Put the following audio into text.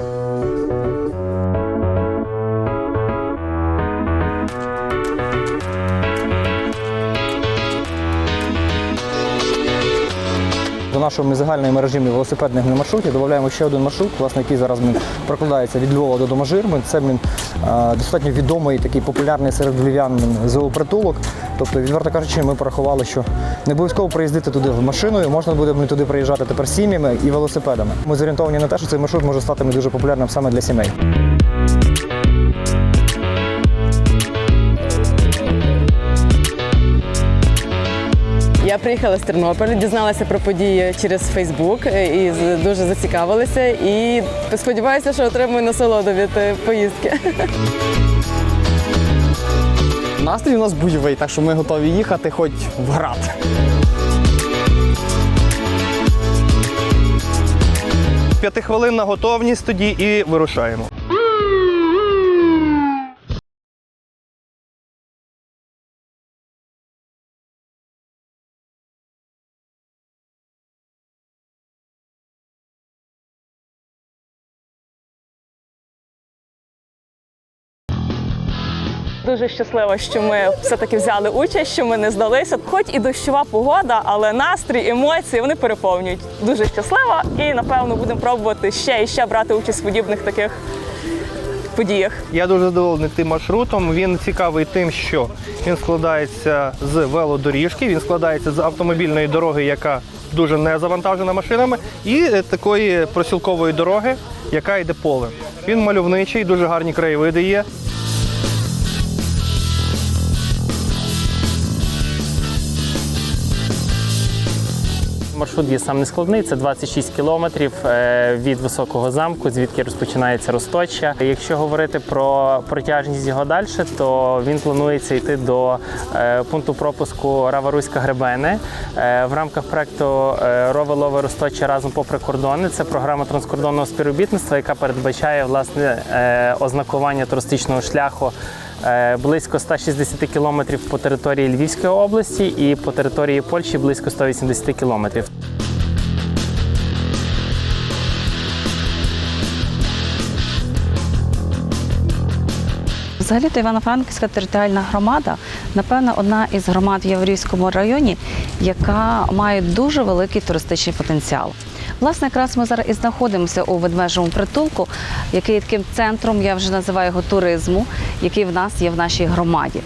Música До нашої загальної мережі велосипедних маршрутів додаємо ще один маршрут, власне, який зараз блін, прокладається від Львова до Доможир. Блін, Це блін, е, достатньо відомий такий популярний серед львів'ян зоопритулок. Тобто, відверто кажучи, ми порахували, що не обов'язково приїздити туди машиною, можна буде туди приїжджати тепер сім'ями і велосипедами. Ми зорієнтовані на те, що цей маршрут може стати дуже популярним саме для сімей. Приїхала з Тернополя, дізналася про події через Фейсбук е, і дуже зацікавилася. І сподіваюся, що отримую насолоду від е, поїздки. Настрій у нас бойовий, так що ми готові їхати хоч в град. П'ятихвилинна готовність тоді і вирушаємо. Дуже щаслива, що ми все-таки взяли участь, що ми не здалися. Хоч і дощова погода, але настрій, емоції вони переповнюють. Дуже щаслива і напевно будемо пробувати ще і ще брати участь в подібних таких подіях. Я дуже задоволений тим маршрутом. Він цікавий тим, що він складається з велодоріжки, він складається з автомобільної дороги, яка дуже не завантажена машинами, і е, такої просілкової дороги, яка йде полем. Він мальовничий, дуже гарні краєвиди є. Маршрут є сам нескладний, це 26 кілометрів е, від високого замку, звідки розпочинається Росточа. Якщо говорити про протяжність його далі, то він планується йти до е, пункту пропуску Раваруська Гребени. Е, В рамках проекту е, Рове Лове Росточа разом попри кордони. Це програма транскордонного співробітництва, яка передбачає власне ознакування туристичного шляху. Е, Близько 160 кілометрів по території Львівської області і по території Польщі близько 180 кілометрів. Взагалі-то Івано-Франківська територіальна громада, напевно, одна із громад в Яворівському районі, яка має дуже великий туристичний потенціал. Власне, якраз ми зараз і знаходимося у ведмежому притулку, який таким центром, я вже називаю його туризму, який в нас є в нашій громаді.